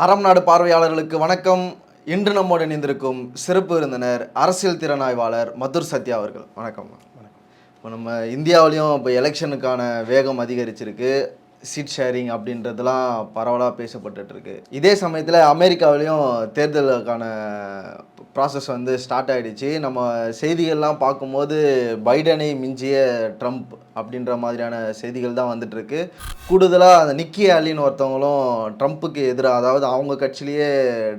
அறம் நாடு பார்வையாளர்களுக்கு வணக்கம். இன்று நம்மோடு இணைந்திருக்கும் சிறப்பு விருந்தினர் அரசியல் திறனாய்வாளர் மதுர் சத்யா அவர்கள். வணக்கம். இப்போ நம்ம இந்தியாவிலையும் இப்போ எலெக்ஷனுக்கான வேகம் அதிகரிச்சிருக்கு. சீட் ஷேரிங் அப்படின்றதெல்லாம் பரவலாக பேசப்பட்டுருக்கு இதே சமயத்தில் அமெரிக்காவிலையும் தேர்தலுக்கான ப்ராசஸ் வந்து ஸ்டார்ட் ஆகிடுச்சு நம்ம செய்திகள்லாம் பார்க்கும்போது பைடனை மிஞ்சிய ட்ரம்ப் அப்படின்ற மாதிரியான செய்திகள் தான் வந்துட்டுருக்கு. கூடுதலாக அந்த நிக்கி ஆலின்னு ஒருத்தவங்களும் ட்ரம்ப்புக்கு எதிராக அதாவது அவங்க கட்சியிலேயே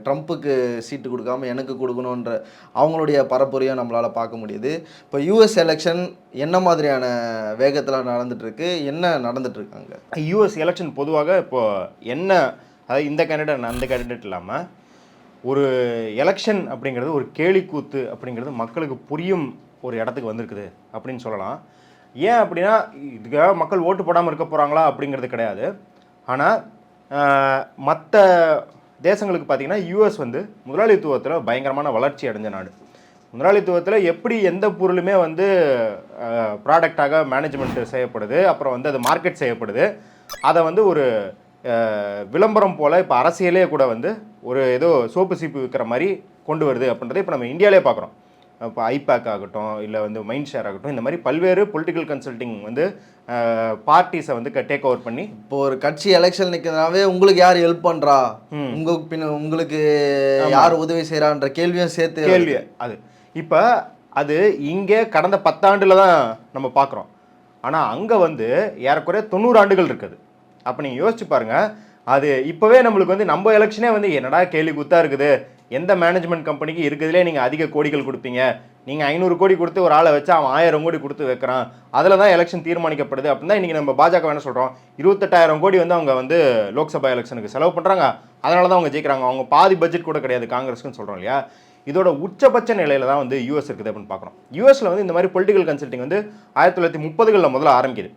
ட்ரம்ப்புக்கு சீட்டு கொடுக்காம எனக்கு கொடுக்கணுன்ற அவங்களுடைய பரப்புரையும் நம்மளால் பார்க்க முடியுது. இப்போ யூஎஸ் எலெக்ஷன் என்ன மாதிரியான வேகத்தில் நடந்துகிட்ருக்கு என்ன நடந்துகிட்ருக்காங்க யூஎஸ் எலெக்ஷன் பொதுவாக இப்போ என்ன அதாவது இந்த கேண்டிடேட் அந்த கேண்டிடேட் இல்லாமல் ஒரு எலெக்ஷன் அப்படிங்கிறது ஒரு கேலிக்கூத்து அப்படிங்கிறது மக்களுக்கு புரியும் ஒரு இடத்துக்கு வந்திருக்குது அப்படின்னு சொல்லலாம். ஏன் அப்படின்னா இதுக்காக மக்கள் ஓட்டு போடாமல் இருக்க போகிறாங்களா அப்படிங்கிறது கிடையாது. ஆனால் மற்ற தேசங்களுக்கு பார்த்திங்கன்னா யூஎஸ் வந்து முதலாளித்துவத்தில் பயங்கரமான வளர்ச்சி அடைஞ்ச நாடு. முதலாளித்துவத்தில் எப்படி எந்த பொருளுமே வந்து ப்ராடக்டாக மேனேஜ்மெண்ட் செய்யப்படுது அப்புறம் வந்து அது மார்க்கெட் செய்யப்படுது அதை வந்து ஒரு விளம்பரம் போல் இப்போ அரசியலே கூட வந்து ஒரு ஏதோ சோப்பு சீப்பு விற்கிற மாதிரி கொண்டு வருது அப்படின்றத இப்போ நம்ம இந்தியாவிலே பார்க்குறோம் இப்போ ஐபேக் ஆகட்டும் இல்லை வந்து மைண்ட் ஷேர் ஆகட்டும் இந்த மாதிரி பல்வேறு பொலிட்டிக்கல் கன்சல்டிங் வந்து பார்ட்டிஸை வந்து டேக் ஓவர் பண்ணி இப்போ ஒரு கட்சி எலெக்ஷன் நிற்கிறதுனாவே உங்களுக்கு யார் ஹெல்ப் பண்றா? உங்க பின்ன உங்களுக்கு யார் உதவி செய்றான்ற கேள்வியும் சேர்த்து கேள்வி அது. இப்போ அது இங்கே கடந்த பத்தாண்டில் தான் நம்ம பார்க்குறோம் ஆனால் அங்கே வந்து ஏறக்குறைய தொண்ணூறு ஆண்டுகள் இருக்குது. அப்போ நீங்கள் யோசிச்சு பாருங்க அது இப்போவே நம்மளுக்கு வந்து நம்ம எலெக்ஷனே வந்து என்னடா கேள்வி குத்தா இருக்குது? எந்த மேனேஜ்மெண்ட் கம்பெனிக்கு இருக்கிறதுலே நீங்கள் அதிக கோடிகள் கொடுப்பீங்க. நீங்கள் ஐநூறு கோடி கொடுத்து ஒரு ஆளை வச்சு அவன் ஆயிரம் கோடி கொடுத்து வைக்கிறான். அதில் தான் எலெக்ஷன் தீர்மானிக்கப்படுது. அப்படின்னா இன்றைக்கி நம்ம பாஜக வேணால் சொல்கிறோம் இருபத்தெட்டாயிரம் கோடி வந்து அவங்க வந்து லோக்சபா எலெக்ஷனுக்கு செலவு பண்ணுறாங்க அதனால தான் அவங்க ஜெயிக்கிறாங்க. அவங்க பாதி பட்ஜெட் கூட கிடையாது காங்கிரஸ்க்குன்னு சொல்கிறோம் இல்லையா? இதோட உச்சபட்ச நிலையில் தான் வந்து யூஎஸ் இருக்குது அப்படின்னு பார்க்குறோம். யூஎஸில் வந்து இந்த மாதிரி பொலிட்டிக்கல் கன்சல்டிங் வந்து ஆயிரத்தி தொள்ளாயிரத்தி முப்பதுகளில் முதல்ல ஆரம்பிக்குது.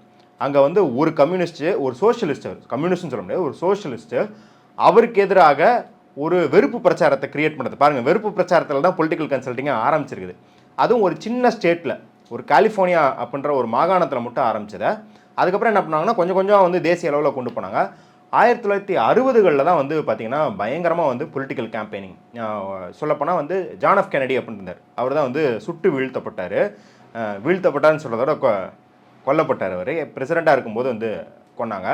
அங்கே வந்து ஒரு கம்யூனிஸ்ட்டு ஒரு சோஷியலிஸ்ட் கம்யூனிஸ்ட்னு சொல்ல முடியாது ஒரு சோஷியலிஸ்ட்டு அவருக்கு எதிராக ஒரு வெறுப்பு பிரச்சாரத்தை கிரியேட் பண்ணுறது பாருங்கள் வெறுப்பு பிரச்சாரத்தில் தான் பொலிட்டிக்கல் கன்சல்ட்டிங்காக ஆரம்பிச்சிருக்குது. அதுவும் ஒரு சின்ன ஸ்டேட்டில் ஒரு கலிஃபோர்னியா அப்படின்ற ஒரு மாகாணத்தில் மட்டும் ஆரம்பிச்சதை அதுக்கப்புறம் என்ன பண்ணாங்கன்னா கொஞ்சம் கொஞ்சம் வந்து தேசிய அளவில் கொண்டு போனாங்க. ஆயிரத்தி தொள்ளாயிரத்தி அறுபதுகளில் தான் வந்து பார்த்திங்கன்னா பயங்கரமாக வந்து பொலிட்டிக்கல் கேம்பெயினிங் சொல்லப்போனால் வந்து ஜான் ஆஃப் கெனடி அப்படின்னு அவர் தான் வந்து சுட்டு வீழ்த்தப்பட்டார். வீழ்த்தப்பட்டார்னு சொல்கிறதோட கொ கொல்லப்பட்டார் அவர். பிரசிடெண்ட்டாக இருக்கும்போது வந்து கொன்னாங்க.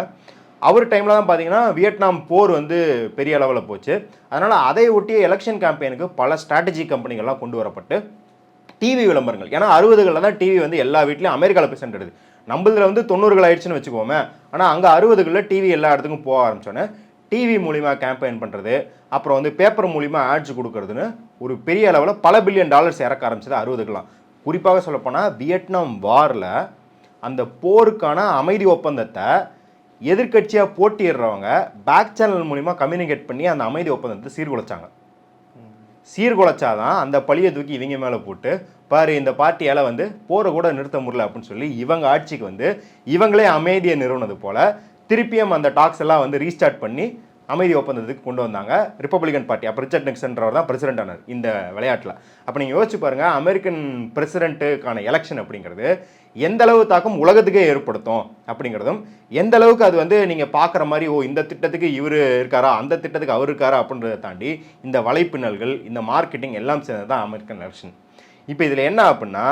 அவர் டைமில் தான் பார்த்தீங்கன்னா வியட்நாம் போர் வந்து பெரிய அளவில் போச்சு. அதனால் அதை ஒட்டிய எலெக்ஷன் கேம்பெயினுக்கு பல ஸ்ட்ராட்டஜி கம்பெனிகள்லாம் கொண்டு வரப்பட்டு டிவி விளம்பரங்கள். ஏன்னா அறுபதுகளில் தான் டிவி வந்து எல்லா வீட்லேயும் அமெரிக்காவில் போய் சென்றது நம்மளதில் வந்து தொண்ணூறுகள் ஆயிடுச்சுன்னு வச்சுக்கோமே. ஆனால் அங்கே அறுபதுகளில் டிவி எல்லா இடத்துக்கும் போக ஆரம்பிச்சோன்னே டிவி மூலிமா கேம்பெயின் பண்ணுறது அப்புறம் வந்து பேப்பர் மூலிமா ஆட்ஸ் கொடுக்கறதுன்னு ஒரு பெரிய அளவில் பல பில்லியன் டாலர்ஸ் இறக்க ஆரம்பிச்சது அறுபதுக்கெல்லாம் குறிப்பாக சொல்லப்போனால் வியட்நாம் வாரில் அந்த போருக்கான அமைதி ஒப்பந்தத்தை எதிர்க்கட்சியாக போட்டியிடுறவங்க பேக் சேனல் மூலிமா கம்யூனிகேட் பண்ணி அந்த அமைதி ஒப்பந்தத்தை சீர்குலைச்சாங்க. சீர்குலைச்சாதான் அந்த பழியை தூக்கி இவங்க மேலே போட்டு பாரு இந்த பார்ட்டியால் வந்து போரை கூட நிறுத்த முடியல அப்படின்னு சொல்லி இவங்க ஆட்சிக்கு வந்து இவங்களே அமைதியை நிறுவனது போல் திருப்பியும் அந்த டாக்ஸ் எல்லாம் வந்து ரீஸ்டார்ட் பண்ணி அமைதி ஒப்பந்தத்துக்கு கொண்டு வந்தாங்க. ரிப்பப்ளிகன் பார்ட்டி அப்போ ரிச்சர்ட் நிக்சன்றவர் தான் பிரசிடென்ட் ஆனார் இந்த விளையாட்டில். அப்போ நீங்கள் யோசிச்சு பாருங்கள் அமெரிக்கன் பிரசிடென்ட்டுக்கான எலெக்ஷன் அப்படிங்கிறது எந்த அளவு தாக்கம் உலகத்துக்கே ஏற்படுத்தும் அப்படிங்கிறதும் எந்த அளவுக்கு அது வந்து நீங்கள் பார்க்குற மாதிரி ஓ இந்த திட்டத்துக்கு இவர் இருக்காரா அந்த திட்டத்துக்கு அவர் இருக்காரா அப்படின்றத தாண்டி இந்த வலைப்பின்னல்கள் இந்த மார்க்கெட்டிங் எல்லாம் சேர்ந்தது தான் அமெரிக்கன் எலெக்ஷன் இப்போ இதில் என்ன அப்படின்னா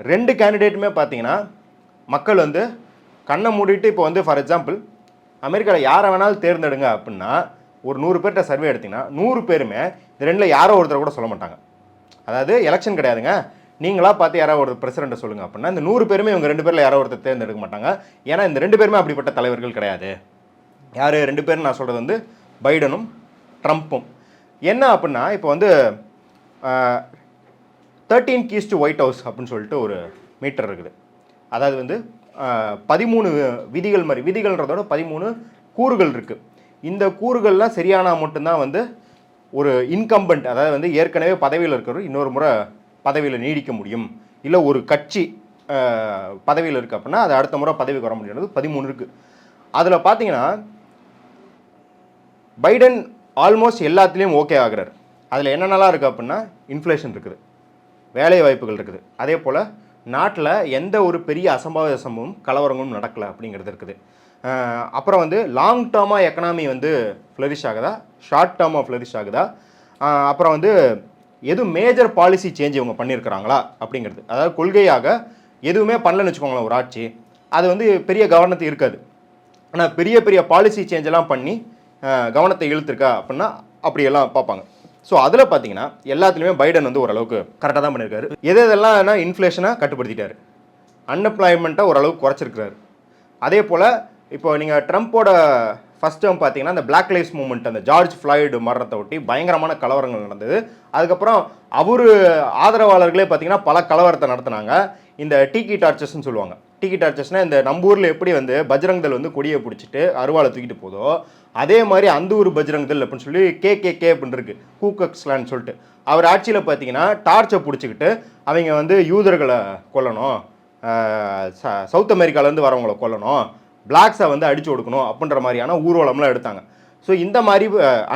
ரெண்டு கேண்டிடேட்டுமே பார்த்தீங்கன்னா மக்கள் வந்து கண்ணை மூடிட்டு இப்போ வந்து ஃபார் எக்ஸாம்பிள் அமெரிக்காவில் யாரை வேணாலும் தேர்ந்தெடுங்க அப்படின்னா ஒரு நூறு பேர்கிட்ட சர்வே எடுத்திங்கன்னா நூறு பேருமே இந்த ரெண்டில் யாரோ ஒருத்தர் கூட சொல்ல மாட்டாங்க. அதாவது எலெக்ஷன் கிடையாதுங்க. நீங்களாக பார்த்து யாராவது ஒரு பிரசிடண்ட்டை சொல்லுங்க அப்படின்னா இந்த நூறு பேருமே இவங்க ரெண்டு பேரில் யாரோ ஒருத்தர் தேர்ந்தெடுக்க மாட்டாங்க. ஏன்னா இந்த ரெண்டு பேருமே அப்படிப்பட்ட தலைவர்கள் கிடையாது. யார்? ரெண்டு பேரும் நான் சொல்கிறது வந்து பைடனும் ட்ரம்ப்பும் என்ன அப்படின்னா இப்போ வந்து thirteen keys to White House அப்படின்னு சொல்லிட்டு ஒரு மீட்டர் இருக்குது. அதாவது வந்து பதிமூணு விதிகள் மாதிரி விதிகள்ன்றதோட பதிமூணு கூறுகள் இருக்குது இந்த கூறுகள்லாம் சரியானால் மட்டும்தான் வந்து ஒரு இன்கம்பண்ட் அதாவது வந்து ஏற்கனவே பதவியில் இருக்கிறவர் இன்னொரு முறை பதவியில் நீடிக்க முடியும். இல்லை ஒரு கட்சி பதவியில் இருக்கு அப்படின்னா அது அடுத்த முறை பதவிக்கு வர முடியாது. பதிமூணு இருக்குது அதில் பார்த்தீங்கன்னா பைடன் ஆல்மோஸ்ட் எல்லாத்துலேயும் ஓகே ஆகிறார். அதில் என்னென்னலாம் இருக்குது அப்படின்னா இன்ஃப்ளேஷன் இருக்குது. வேலை வாய்ப்புகள் இருக்குது. அதே போல் நாட்டில் எந்த ஒரு பெரிய அசம்பாவிதமும் கலவரங்களும் நடக்கலை அப்படிங்கிறது இருக்குது. அப்புறம் வந்து லாங் டேர்மாக எக்கனாமி வந்து ஃப்ளரிஷ் ஆகுதா? ஷார்ட் டேர்மாக ஃப்ளரிஷ் ஆகுதா? அப்புறம் வந்து எதுவும் மேஜர் பாலிசி சேஞ்ச் இவங்க பண்ணியிருக்கிறாங்களா அப்படிங்கிறது. அதாவது கொள்கையாக எதுவுமே பண்ணலன்னு வச்சுக்கோங்களேன் ஒரு ஆட்சி. அது வந்து பெரிய கவனத்தை இருக்காது ஆனால் பெரிய பெரிய பாலிசி சேஞ்செல்லாம் பண்ணி கவனத்தை இழுத்துருக்கா அப்படின்னா அப்படியெல்லாம் பார்ப்பாங்க. ஸோ அதில் பார்த்தீங்கன்னா எல்லாத்துலேயுமே பைடன் வந்து ஓரளவுக்கு கரெக்டாக தான் பண்ணியிருக்காரு எது எதெல்லாம் இன்ஃப்ளேஷனை கட்டுப்படுத்திட்டார்? அன்எம்ப்ளாய்மெண்ட்டை ஓரளவுக்கு குறைச்சிருக்கிறாரு. அதே போல் இப்போ நீங்கள் ட்ரம்ப்போட ஃபஸ்ட் டேர்ம் பார்த்தீங்கன்னா அந்த பிளாக் லைஃப் மூமெண்ட் அந்த ஜார்ஜ் ஃப்ளாய்டு மரணத்தை ஒட்டி பயங்கரமான கலவரங்கள் நடந்தது. அதுக்கப்புறம் அவர் ஆதரவாளர்களே பார்த்தீங்கன்னா பல கலவரத்தை நடத்தினாங்க. இந்த டிகி டார்ச்சர்ஸ்னு சொல்லுவாங்க. டிக்கெட் டார்ச்சர்ஸ்னால் இந்த நம்ம ஊரில் எப்படி வந்து பஜ்ரங்தல் வந்து கொடியை பிடிச்சிட்டு அருவாளை தூக்கிட்டு போதோ அதே மாதிரி அந்த ஊர் பஜ்ரங்தல் அப்படின்னு சொல்லி கே கே கே அப்படின்னு இருக்கு. கூக்கக்ஸ்லான்னு சொல்லிட்டு. அவர் ஆட்சியில் பார்த்தீங்கன்னா டார்ச்சை பிடிச்சிக்கிட்டு அவங்க வந்து யூதர்களை கொல்லணும் ச- சவுத் அமெரிக்காலேருந்து வரவங்களை கொல்லணும் பிளாக்ஸை வந்து அடிச்சு கொடுக்கணும் அப்படின்ற மாதிரியான ஊர்வலம்லாம் எடுத்தாங்க. ஸோ இந்த மாதிரி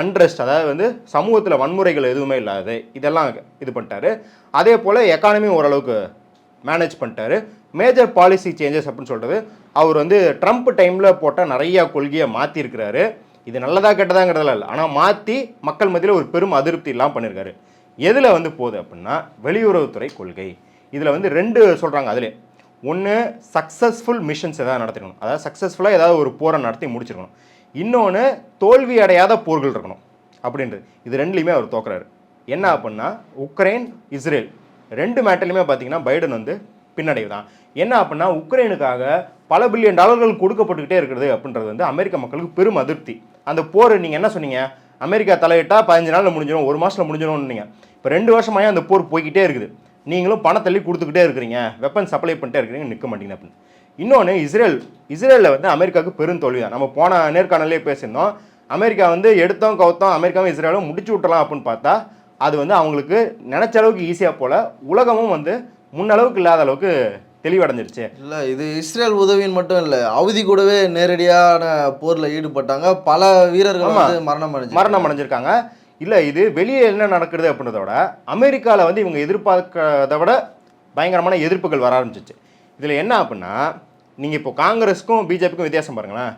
அன்ரெஸ்ட் அதாவது வந்து சமூகத்தில் வன்முறைகள் எதுவுமே இல்லாது இதெல்லாம் இது பண்ணிட்டாரு. அதே போல் எக்கானமி ஓரளவுக்கு மேனேஜ் பண்ணிட்டாரு. மேஜர் பாலிசி சேஞ்சஸ் அப்படின்னு சொல்கிறது அவர் வந்து ட்ரம்ப் டைமில் போட்ட நிறைய கொள்கையை மாற்றிருக்கிறாரு இது நல்லதா கெட்டதாங்கிறதுல இல்லை. ஆனால் மாற்றி மக்கள் மத்தியில் ஒரு பெரும் அதிருப்தி இல்லாமல் பண்ணியிருக்காரு எதில் வந்து போகுது அப்படின்னா வெளியுறவுத்துறை கொள்கை. இதில் வந்து ரெண்டு சொல்கிறாங்க அதிலே ஒன்று சக்ஸஸ்ஃபுல் மிஷன்ஸ் எதாவது நடத்திக்கணும் அதாவது சக்ஸஸ்ஃபுல்லாக ஏதாவது ஒரு போரை நடத்தி முடிச்சிருக்கணும். இன்னொன்று தோல்வி அடையாத போர்கள் இருக்கணும். அப்படின்றது. இது ரெண்டுலேயுமே அவர் தோக்குறாரு. என்ன அப்படின்னா உக்ரைன் இஸ்ரேல். ரெண்டு மேட்டர்லையுமே பார்த்தீங்கன்னா பைடன் வந்து பின்னடைவு தான் என்ன அப்படின்னா உக்ரைனுக்காக பல பில்லியன் டாலர்கள் கொடுக்கப்பட்டுக்கிட்டே இருக்கிறது அப்படின்றது வந்து அமெரிக்க மக்களுக்கு பெரும் அதிருப்தி. அந்த போர் நீங்கள் என்ன சொன்னீங்க? அமெரிக்கா தலையிட்டா பதினஞ்சு நாளில் முடிஞ்சிடும் ஒரு மாதத்தில் முடிஞ்சிடும்னு நீங்கள் இப்போ ரெண்டு வருஷமாக அந்த போர் போய்கிட்டே இருக்குது. நீங்களும் பணத்தள்ளி கொடுத்துக்கிட்டே இருக்கிறீங்க. வெப்பன் சப்ளை பண்ணிட்டே இருக்கிறீங்க நிற்க மாட்டீங்க அப்படின்னு. இன்னொன்று இஸ்ரேல். இஸ்ரேலில் வந்து அமெரிக்காவுக்கு பெரும் தோல்வி தான் நம்ம போன நேர்காணலே பேசியிருந்தோம். அமெரிக்கா வந்து எடுத்தோம் கவுத்தோம் அமெரிக்காவும் இஸ்ரேலும் முடிச்சு விட்டலாம் அப்படின்னு பார்த்தா அது வந்து அவங்களுக்கு நினச்ச அளவுக்கு ஈஸியாக போல உலகமும் வந்து முன்னளவுக்கு இல்லாத அளவுக்கு தெளிவடைஞ்சிருச்சு. இல்ல இது இஸ்ரேல் உதவின்னு மட்டும் இல்ல அவதி கூடவே நேரடியான போர்ல ஈடுபட்டாங்க. பல வீரர்கள். வந்து மரணம் அடைஞ்சு மரணம் அடைஞ்சிருக்காங்க. இல்லை இது வெளியே என்ன நடக்குது அப்படின்றத விட அமெரிக்காவில் வந்து இவங்க எதிர்பார்க்கறத விட பயங்கரமான எதிர்ப்புகள் வர ஆரம்பிச்சிச்சு. இதில் என்ன அப்படின்னா நீங்கள் இப்போ காங்கிரஸுக்கும் பிஜேபிக்கும் வித்தியாசம் பாருங்களேன்.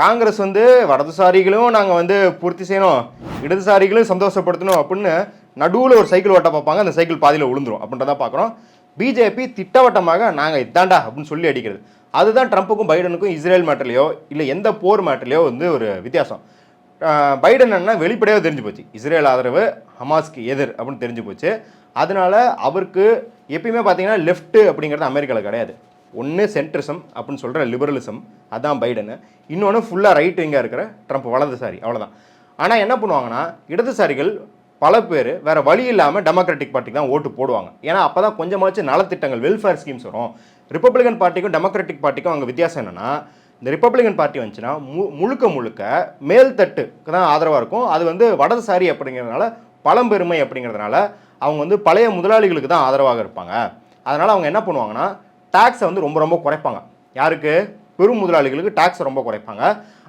காங்கிரஸ் வந்து வடதுசாரிகளும் நாங்கள் வந்து பூர்த்தி செய்யணும் இடதுசாரிகளும் சந்தோஷப்படுத்தணும் அப்படின்னு நடுவில் ஒரு சைக்கிள் ஓட்ட பார்ப்பாங்க. அந்த சைக்கிள் பாதியில் விழுந்துரும். அப்படின்றத பார்க்குறோம். பிஜேபி திட்டவட்டமாக நாங்கள் இதாண்டா அப்படின்னு சொல்லி அடிக்கிறது. அதுதான் ட்ரம்ப்புக்கும் பைடனுக்கும் இஸ்ரேல் மேட்டர்லையோ இல்லை எந்த போர் மேட்டர்லையோ வந்து ஒரு வித்தியாசம். பைடன் என்ன வெளிப்படையாக தெரிஞ்சு போச்சு. இஸ்ரேல் ஆதரவு ஹமாஸ்க்கு எதிர் அப்படின்னு தெரிஞ்சு போச்சு. அதனால அவருக்கு எப்பயுமே பார்த்தீங்கன்னா லெஃப்ட்டு அப்படிங்கிறது அமெரிக்காவில் கிடையாது. ஒன்று சென்ட்ரிசம் அப்படின்னு சொல்கிற லிபரலிசம் அதான் பைடனு. இன்னொன்று ஃபுல்லாக ரைட் விங்காக இருக்கிற ட்ரம்ப் வலதுசாரி அவ்வளோதான் ஆனால் என்ன பண்ணுவாங்கன்னா இடதுசாரிகள் பல பேர் வேறு வழி இல்லாமல் டெமோக்ராட்டிக் பார்ட்டிக்கு தான் ஓட்டு போடுவாங்க. ஏன்னா அப்போ தான் கொஞ்சமாச்சும் நலத்திட்டங்கள் வெல்ஃபேர் ஸ்கீம்ஸ் வரும். ரிப்பப்ளிகன் பார்ட்டிக்கும் டெமோக்ராட்டிக் பார்ட்டிக்கும் அங்கே வித்தியாசம் என்னன்னா இந்த ரிப்பப்ளிகன் பார்ட்டி வந்துச்சுன்னா மு முழுக்க முழுக்க மேல்தட்டுக்கு தான் ஆதரவாக இருக்கும். அது வந்து வடதுசாரி அப்படிங்கிறதுனால பழம்பெருமை அப்படிங்கிறதுனால அவங்க வந்து பழைய முதலாளிகளுக்கு தான் ஆதரவாக இருப்பாங்க. அதனால் அவங்க என்ன பண்ணுவாங்கன்னா டேக்ஸை வந்து ரொம்ப ரொம்ப குறைப்பாங்க. யாருக்கு? பெரும் முதலாளிகளுக்கு டேக்ஸை ரொம்ப குறைப்பாங்க.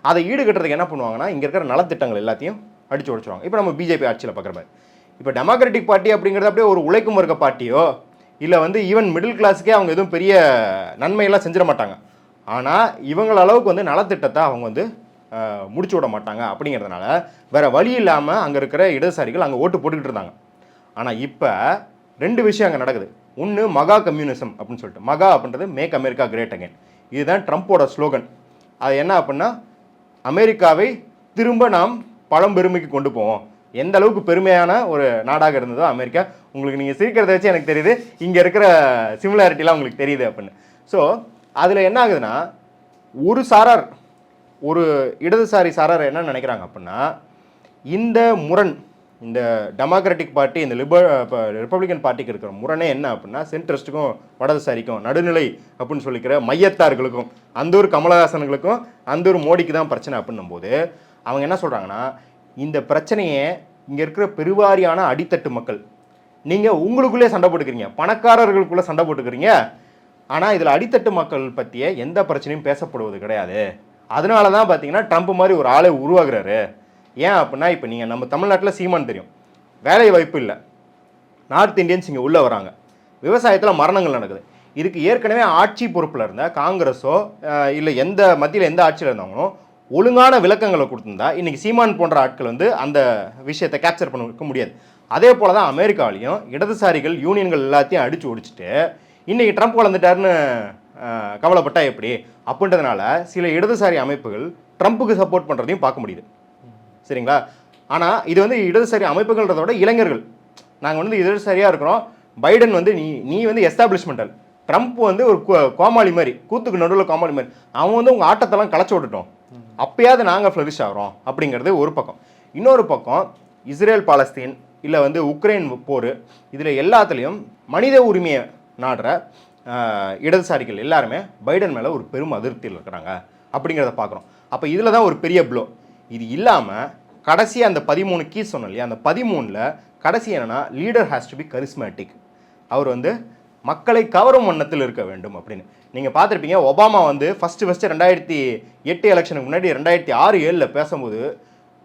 அதை ஈடுகட்டுறதுக்கு என்ன பண்ணுவாங்கன்னா இங்கே இருக்கிற நலத்திட்டங்கள் எல்லாத்தையும் அடிச்சு உடச்சிருவாங்க. இப்போ நம்ம பிஜேபி ஆட்சியில் பார்க்குற மாதிரி. இப்போ டெமோக்ராட்டிக் பார்ட்டி அப்படிங்கிறது அப்படியே ஒரு உழைக்கும் வர்க்க பார்ட்டியோ இல்லை வந்து ஈவன் மிடில் கிளாஸுக்கே அவங்க எதுவும் பெரிய நன்மையெல்லாம் செஞ்சிட மாட்டாங்க. ஆனால் இவங்கள அளவுக்கு வந்து நலத்திட்டத்தை அவங்க வந்து முடிச்சு விட மாட்டாங்க அப்படிங்கிறதுனால வேறு வழி இல்லாமல் அங்கே இருக்கிற இடதுசாரிகள் அங்கே ஓட்டு போட்டுக்கிட்டு இருந்தாங்க. ஆனால் இப்போ ரெண்டு விஷயம் அங்கே நடக்குது. ஒன்று மகா கம்யூனிசம் அப்படின்னு சொல்லிட்டு. மகா அப்படின்றது மேக் அமெரிக்கா கிரேட் அகைன் இதுதான் ட்ரம்ப்போட ஸ்லோகன். அது என்ன அப்படின்னா அமெரிக்காவை திரும்ப நாம் பழம்பெருமைக்கு கொண்டு போவோம். எந்த அளவுக்கு பெருமையான ஒரு நாடாக இருந்ததோ அமெரிக்கா. உங்களுக்கு நீங்கள் சிரிக்கிறத வச்சு எனக்கு தெரியுது. இங்கே இருக்கிற சிமிலாரிட்டிலாம் உங்களுக்கு தெரியுது அப்படின்னு. ஸோ அதில் என்ன ஆகுதுன்னா ஒரு சாரார் ஒரு இடதுசாரி சாரார் என்ன நினைக்கிறாங்க அப்படின்னா இந்த முரண் இந்த டெமோக்ராட்டிக் பார்ட்டி இந்த லிபர் ரிப்பப்ளிகன் பார்ட்டிக்கு இருக்கிற முரணே என்ன அப்படின்னா சென்ட்ரஸ்ட்டுக்கும் வடதுசாரிக்கும் நடுநிலை அப்படின்னு சொல்லிக்கிற மையத்தார்களுக்கும் அந்த ஒரு கமலஹாசனுங்களுக்கும் அந்த ஒரு மோடிக்கு தான் பிரச்சனை அப்படின்னும் போது அவங்க என்ன சொல்கிறாங்கன்னா இந்த பிரச்சனையை இங்கே இருக்கிற பெருவாரியான அடித்தட்டு மக்கள் நீங்கள் உங்களுக்குள்ளே சண்டை போட்டுக்கிறீங்க பணக்காரர்களுக்குள்ளே சண்டை போட்டுக்கிறீங்க ஆனால் இதில் அடித்தட்டு மக்கள் பற்றிய எந்த பிரச்சனையும் பேசப்படுவது கிடையாது. அதனால தான் பார்த்தீங்கன்னா ட்ரம்ப் மாதிரி ஒரு ஆளை உருவாகிறாரு ஏன் அப்படின்னா இப்போ நீங்கள் நம்ம தமிழ்நாட்டில் சீமான் தெரியும். வேலை வாய்ப்பு இல்லை. நார்த் இந்தியன்ஸ் இங்கே உள்ளே வராங்க. விவசாயத்தில் மரணங்கள் நடக்குது. இதுக்கு ஏற்கனவே ஆட்சி பொறுப்பில் இருந்த காங்கிரஸோ இல்லை எந்த மத்தியில் எந்த ஆட்சியில் இருந்தாங்களோ ஒழுங்கான விளக்கங்களை கொடுத்துருந்தா இன்றைக்கி சீமான் போன்ற ஆட்கள் வந்து அந்த விஷயத்தை கேப்சர் பண்ணிருக்க முடியாது. அதே போல் தான் அமெரிக்காவிலையும் இடதுசாரிகள் யூனியன்கள் எல்லாத்தையும் அடித்து ஒடிச்சிட்டு இன்றைக்கி ட்ரம்ப் வளர்ந்துட்டாருன்னு கவலைப்பட்டா எப்படி? அப்படின்றதுனால சில இடதுசாரி அமைப்புகள் ட்ரம்ப்புக்கு சப்போர்ட் பண்ணுறதையும் பார்க்க முடியுது. சரிங்களா? ஆனால் இது வந்து இடதுசாரி அமைப்புகள்ன்றத விட இளைஞர்கள். நாங்கள் வந்து இடதுசாரியாக இருக்கிறோம். பைடன் வந்து நீ நீ வந்து எஸ்டாப்ளிஷ்மெண்டல் ட்ரம்ப் வந்து ஒரு கோ- கோமாளி மாதிரி கூத்துக்கு நடுவில் கோமாளி மாதிரி அவன் வந்து உங்கள் ஆட்டத்தெல்லாம் களைச்சி விட்டுட்டோம். அப்பயாவது நாங்கள் ஃப்ளரிஷ் ஆகிறோம் அப்படிங்கிறது ஒரு பக்கம். இன்னொரு பக்கம் இஸ்ரேல் பாலஸ்தீன் இல்லை வந்து உக்ரைன் போர் இதில் எல்லாத்துலேயும் மனித உரிமையை நாடுற இடதுசாரிகள் எல்லாருமே பைடன் மேலே ஒரு பெரும் அதிருப்தியில் இருக்கிறாங்க அப்படிங்கிறத பார்க்குறோம். அப்போ இதில் தான் ஒரு பெரிய ப்ளோ இது இல்லாமல் கடைசி அந்த பதிமூணு கீ சொன்னோம் இல்லையா அந்த பதிமூணில் கடைசி என்னென்னா leader has to be charismatic அவர் வந்து மக்களை கவரும் வண்ணத்தில் இருக்க வேண்டும் அப்படின்னு. நீங்கள் பார்த்துருப்பீங்க ஒபாமா வந்து ஃபஸ்ட்டு ஃபஸ்ட்டு ரெண்டாயிரத்தி எட்டு எலெக்ஷனுக்கு முன்னாடி ரெண்டாயிரத்தி ஆறு ஏழில் பேசும்போது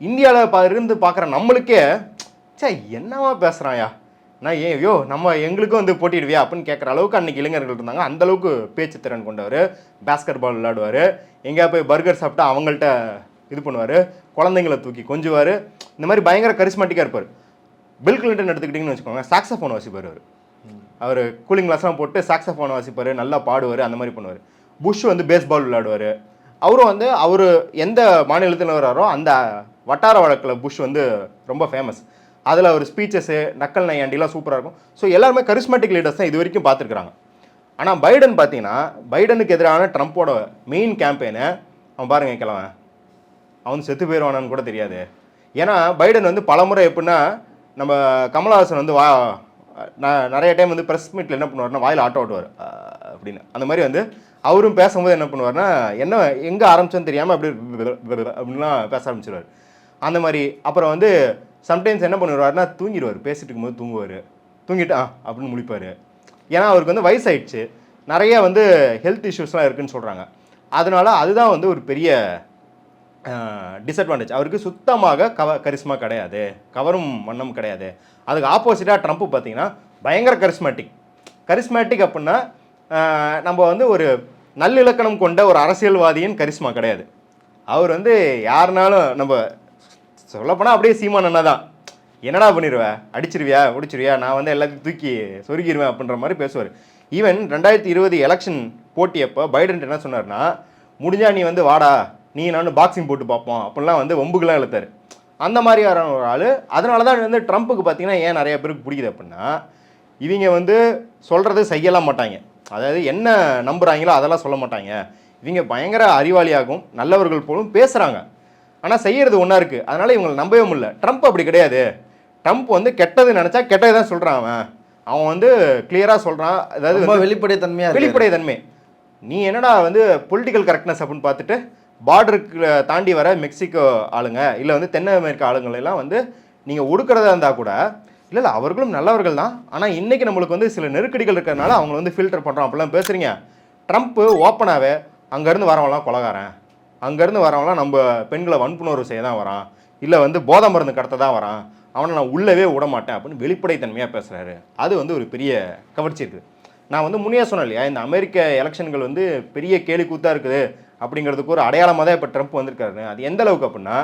இந்தியாவில் பா இருந்து பார்க்குற நம்மளுக்கே சே என்னவா பேசுகிறாயா நான் ஏன் ஐயோ நம்ம எங்களுக்கும் வந்து போட்டிடுவியா அப்படின்னு கேட்குற அளவுக்கு அன்றைக்கி இளைஞர்கள் இருந்தாங்க. அந்த அளவுக்கு பேச்சு திறன் கொண்டவர். பேஸ்கெட் பால் விளையாடுவார். எங்கேயா போய் பர்கர் சாப்பிட்டா அவங்கள்ட்ட இது பண்ணுவார். குழந்தைங்கள தூக்கி கொஞ்சுவார். இந்த மாதிரி பயங்கர கரிஸ்மாட்டிக்காக இருப்பார். பில் கிளின்டன் எடுத்துக்கிட்டிங்கன்னு வச்சுக்கோங்க சாக்ஸஃபோன் வாசிப்பார் அவர். அவர் கூலிங் கிளாஸ்லாம் போட்டு சாக்ஸஃபோன் வாசிப்பார் நல்லா பாடுவார் அந்த மாதிரி பண்ணுவார். புஷ் வந்து பேஸ்பால் விளையாடுவார். அவரும் வந்து அவர் எந்த மாநிலத்தில் வர்றாரோ அந்த வட்டார வழக்கில் புஷ் வந்து ரொம்ப ஃபேமஸ் அதில் அவர் ஸ்பீச்சஸ்ஸு நக்கல் நையாண்டிலாம் சூப்பராக இருக்கும். ஸோ எல்லாருமே கரிஸ்மேட்டிக் லீடர்ஸ் தான் இது வரைக்கும் பார்த்துருக்குறாங்க. ஆனால் பைடன் பார்த்தீங்கன்னா பைடனுக்கு எதிரான ட்ரம்ப்போட மெயின் கேம்பெயினை அவன் பாருங்க கிழவன் அவன் செத்து போயிடுவானான்னு கூட தெரியாது. ஏன்னா பைடன் வந்து பலமுறை எப்படின்னா நம்ம கமலஹாசன் வந்து வா நான் நிறைய டைம் வந்து ப்ரெஸ் மீட்டில் என்ன பண்ணுவார்னா வாயில் ஆட்டோ ஓட்டுவார். அப்படின்னு. அந்த மாதிரி வந்து அவரும் பேசும்போது என்ன பண்ணுவார்னா என்ன எங்கே ஆரம்பிச்சோன்னு தெரியாமல் அப்படி அப்படின்லாம் பேச ஆரம்பிச்சிருவார். அந்த மாதிரி. அப்புறம் வந்து சம்டைம்ஸ் என்ன பண்ணுவார்னா தூங்கிடுவார். பேசிட்டு இருக்கும்போது தூங்குவார். தூங்கிட்டு ஆ அப்படின்னு முழிப்பார். ஏன்னா அவருக்கு வந்து வயசாயிடுச்சு. நிறைய வந்து ஹெல்த் இஷ்யூஸ்லாம் இருக்குதுன்னு சொல்கிறாங்க அதனால அதுதான் வந்து ஒரு பெரிய டிஸ்அட்வான்டேஜ் அவருக்கு சுத்தமாக கவ கரிஸ்மா கிடையாது. கவரும் வண்ணம் கிடையாது. அதுக்கு ஆப்போசிட்டாக ட்ரம்ப் பார்த்தீங்கன்னா பயங்கர கரிஸ்மேட்டிக் கரிஸ்மேட்டிக் அப்படின்னா நம்ம வந்து ஒரு நல்லிலக்கணம் கொண்ட ஒரு அரசியல்வாதியின் கரிஸ்மா கிடையாது. அவர் வந்து யாருனாலும் நம்ம சொல்லப்போனால் அப்படியே சீமான் அண்ணா தான். என்னடா பண்ணிடுவேன் அடிச்சிருவியா? முடிச்சிருவியா நான் வந்து எல்லாத்தையும் தூக்கி சொருகிடுவேன் அப்படின்ற மாதிரி பேசுவார். ஈவன் ரெண்டாயிரத்தி இருபது எலெக்ஷன் போட்டியப்போ பைடன் என்ன சொன்னார்னா முடிஞ்சா நீ வந்து வாடா. நீ நானும் பாக்ஸிங் போட்டு பார்ப்போம். அப்படிலாம் வந்து வம்புக்கெல்லாம் இழுத்தாரு. அந்த மாதிரியான ஒரு ஆள். அதனால தான் வந்து ட்ரம்ப்புக்கு பார்த்தீங்கன்னா ஏன் நிறைய பேருக்கு பிடிக்குது அப்படின்னா இவங்க வந்து சொல்கிறது செய்யலாம் மாட்டாங்க. அதாவது என்ன நம்புறாங்களோ அதெல்லாம் சொல்ல மாட்டாங்க. இவங்க பயங்கர அறிவாளியாகவும் நல்லவர்கள் போலும் பேசுகிறாங்க ஆனால் செய்யறது ஒன்றா இருக்குது அதனால் இவங்களை நம்பவே முடியல. ட்ரம்ப் அப்படி கிடையாது. ட்ரம்ப் வந்து கெட்டது நினச்சா கெட்டது தான் சொல்கிறான் அவன். அவன் வந்து கிளியராக சொல்கிறான் அதாவது ரொம்ப வெளிப்படைத்தன்மையா இருக்கு. வெளிப்படை தன்மை நீ என்னடா வந்து பொலிட்டிக்கல் கரெக்ட்னஸ் அப்படின்னு பார்த்துட்டு பார்டருக்கு தாண்டி வர மெக்சிகோ ஆளுங்க இல்லை வந்து தென் அமெரிக்கா ஆளுங்களெல்லாம் வந்து நீங்கள் ஒடுக்கிறதா இருந்தால் கூட இல்லை இல்லை அவர்களும் நல்லவர்கள் தான். ஆனால் இன்றைக்கி நம்மளுக்கு வந்து சில நெருக்கடிகள் இருக்கிறதுனால அவங்கள வந்து ஃபில்டர் பண்ணுறோம் அப்படிலாம் பேசுகிறீங்க ட்ரம்ப்பு ஓப்பனாகவே அங்கேருந்து வரவங்களாம் கொலகாரன். அங்கேருந்து வரவங்களாம் நம்ம பெண்களை வன்புணர்வு செய்ய தான் வரான். இல்லை வந்து போதை மருந்து கடத்த தான் வரான். அவனை நான் உள்ளவே விட மாட்டேன் அப்படின்னு வெளிப்படைத்தன்மையாக பேசுகிறாரு அது வந்து ஒரு பெரிய கவர்ச்சி இருக்குது. நான் வந்து முன்னே சொன்னேன் இல்லையா இந்த அமெரிக்க எலெக்ஷன்கள் வந்து பெரிய கேலி கூத்தாக இருக்குது. அப்படிங்கிறதுக்கு ஒரு அடையாளமாக தான் இப்போ ட்ரம்ப் வந்திருக்காரு அது எந்த அளவுக்கு அப்படின்னா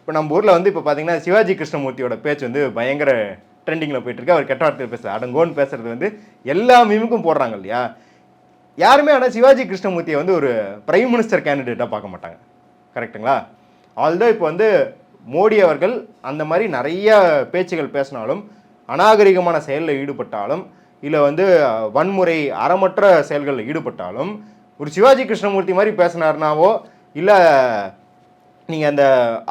இப்போ நம்ம ஊரில் வந்து இப்போ பார்த்தீங்கன்னா சிவாஜி கிருஷ்ணமூர்த்தியோட பேச்சு வந்து பயங்கர ட்ரெண்டிங்கில் போயிட்டுருக்கு அவர் கெட்ட வார்த்தையில் பேசுறது அடங்கோன்னு பேசுறது வந்து எல்லா மீமுக்கும் போடுறாங்க இல்லையா? யாருமே ஆனால் சிவாஜி கிருஷ்ணமூர்த்தியை வந்து ஒரு பிரைம் மினிஸ்டர் கேண்டிடேட்டாக பார்க்க மாட்டாங்க. கரெக்ட்டுங்களா ஆல்தோ இப்போ வந்து மோடி அவர்கள் அந்த மாதிரி நிறைய பேச்சுகள் பேசினாலும் அநாகரிகமான செயலில் ஈடுபட்டாலும் இல்லை வந்து வன்முறை அறமற்ற செயல்களில் ஈடுபட்டாலும் ஒரு சிவாஜி கிருஷ்ணமூர்த்தி மாதிரி பேசினார்னாவோ இல்லை நீங்கள் அந்த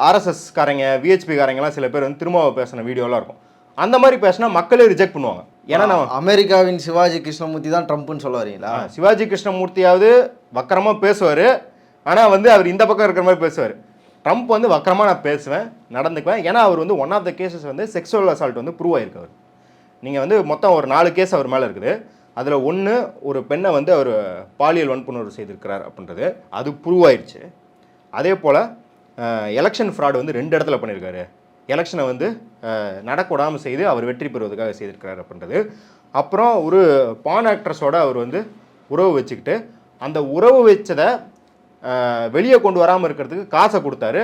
ஆர்எஸ்எஸ் காரங்க விஹெச்பி காரங்கெல்லாம் சில பேர் வந்து திரும்ப பேசின வீடியோலாம் இருக்கும். அந்த மாதிரி பேசினா மக்களே ரிஜெக்ட் பண்ணுவாங்க. ஏன்னா நான் அமெரிக்காவின் சிவாஜி கிருஷ்ணமூர்த்தி தான் ட்ரம்ப்னு சொல்ல வரீங்களா சிவாஜி கிருஷ்ணமூர்த்தியாவது வக்கரமா பேசுவார். ஆனால் வந்து அவர் இந்த பக்கம் இருக்கிற மாதிரி பேசுவார். ட்ரம்ப் வந்து வக்கரமா நான் பேசுவேன் நடந்துக்குவேன். ஏன்னா அவர் வந்து ஒன் ஆஃப் த கேசஸ் வந்து செக்ஸுவல் அசால்ட் வந்து ப்ரூவ் ஆயிருக்கு அவர் நீங்கள் வந்து மொத்தம் ஒரு நாலு கேஸ் அவர் மேலே இருக்குது. அதில் ஒன்று ஒரு பெண்ணை வந்து அவர் பாலியல் வன்புணர்வு செய்திருக்கிறார் அப்படின்றது. அது ப்ரூவ் ஆயிடுச்சு அதே போல் எலெக்ஷன் ஃப்ராடு வந்து ரெண்டு இடத்துல பண்ணியிருக்காரு எலெக்ஷனை வந்து நடக்கூடாமல் செய்து அவர் வெற்றி பெறுவதற்காக செய்திருக்கிறார் அப்படின்றது. அப்புறம் ஒரு பான் ஆக்ட்ரஸோட அவர் வந்து உறவு வச்சுக்கிட்டு அந்த உறவு வச்சதை வெளியே கொண்டு வராமல் இருக்கிறதுக்கு காசை கொடுத்தாரு.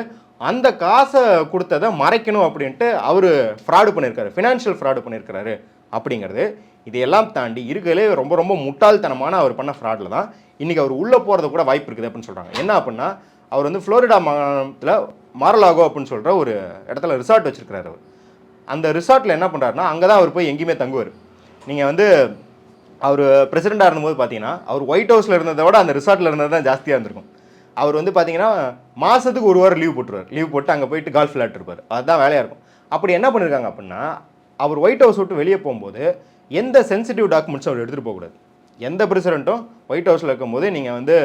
அந்த காசை கொடுத்ததை மறைக்கணும் அப்படின்ட்டு அவர் ஃப்ராடு பண்ணியிருக்காரு ஃபினான்ஷியல் ஃப்ராடு பண்ணியிருக்கிறாரு அப்படிங்கிறது இதையெல்லாம் தாண்டி இருக்கிறதுலே ரொம்ப ரொம்ப முட்டாள்தனமான அவர் பண்ண ஃப்ராடில் தான் இன்றைக்கி அவர் உள்ளே போகிறது கூட வாய்ப்பு இருக்குது அப்படின்னு சொல்கிறாங்க என்ன அப்படின்னா அவர் வந்து ஃப்ளோரிடா மாநிலத்தில் மாரலாகோ அப்படின்னு சொல்கிற ஒரு இடத்துல ரிசார்ட் வச்சிருக்கிறாரு அவர். அந்த ரிசார்ட்டில் என்ன பண்ணுறாருன்னா அங்கே தான் அவர் போய் எங்கேயுமே தங்குவார். நீங்கள் வந்து அவர் பிரசிடெண்ட்டாக இருந்தபோது பார்த்தீங்கன்னா அவர் ஒயிட் ஹவுஸில் இருந்ததை விட அந்த ரிசார்ட்டில் இருந்தது தான் ஜாஸ்தியாக இருந்திருக்கும். அவர் வந்து பார்த்தீங்கன்னா மாதத்துக்கு ஒரு வாரம் லீவ் போட்டுருவார். லீவ் போட்டு அங்கே போயிட்டு கால்ஃப் விளையாட்டுருப்பார் அதுதான் வேலையாக இருக்கும். அப்படி என்ன பண்ணியிருக்காங்க அப்படின்னா அவர் ஒயிட் ஹவுஸ் விட்டு வெளியே போகும்போது எந்த சென்சிட்டிவ் டாக்குமெண்ட்ஸும் அவர் எடுத்துகிட்டு போகக்கூடாது. எந்த பிரசிடெண்ட்டும் ஒயிட் ஹவுஸில் இருக்கும்போது நீங்கள் வந்து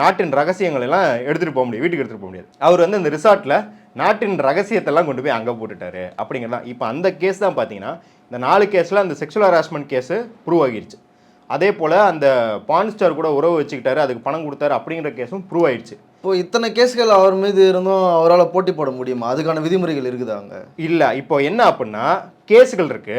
நாட்டின் ரகசியங்கள் எல்லாம் எடுத்துகிட்டு போக முடியாது வீட்டுக்கு எடுத்துகிட்டு போக முடியாது. அவர் வந்து அந்த ரிசார்ட்டில் நாட்டின் ரகசியத்தெல்லாம் கொண்டு போய் அங்கே போட்டுட்டாரு அப்படிங்கிறதான் இப்போ அந்த கேஸ் தான் பார்த்தீங்கன்னா இந்த நாலு கேஸில் அந்த செக்ஷுவல் ஹராஸ்மெண்ட் கேஸு ப்ரூவ் ஆகிருச்சு. அதே போல் அந்த பான் ஸ்டார் கூட உறவு வச்சுக்கிட்டாரு அதுக்கு பணம் கொடுத்தாரு அப்படிங்கிற கேஸும் ப்ரூவ் ஆயிடுச்சு இப்போ இத்தனை கேஸ்கள் அவர் மீது இருந்தும் அவரால் போட்டி போட முடியுமா? அதுக்கான விதிமுறைகள் இருக்குதா அங்கே? இல்லை இப்போ என்ன அப்படின்னா கேஸுகள் இருக்கு.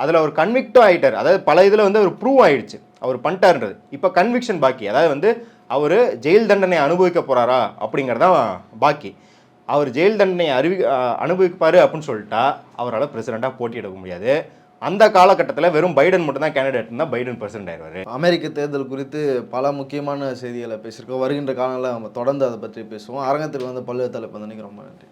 அதில் அவர் கன்விக்டும் ஆகிட்டார் அதாவது பல இதில் வந்து அவர் ப்ரூவ் ஆயிடுச்சு. அவர் பண்ணிட்டாருன்றது. இப்போ கன்விக்ஷன் பாக்கி. அதாவது வந்து அவர் ஜெயில் தண்டனை அனுபவிக்க போகிறாரா அப்படிங்கிறதான் பாக்கி. அவர் ஜெயில் தண்டனை அறிவி அனுபவிப்பார் அப்படின்னு சொல்லிட்டா அவரால் பிரசிடெண்ட்டாக போட்டியிட முடியாது. அந்த காலகட்டத்தில் வெறும் பைடன் மட்டும் தான் கேண்டிடேட் இருந்தால் பைடன் பிரசிடென்ட் ஆயிடுவார். அமெரிக்க தேர்தல் குறித்து பல முக்கியமான செய்திகளை பேசியிருக்கோம். வருகின்ற காலங்களில் நம்ம தொடர்ந்து அதை பற்றி பேசுவோம். அரங்கத்தில் வந்து பல்வேறு தலைப்பு வந்து ரொம்ப நன்றி.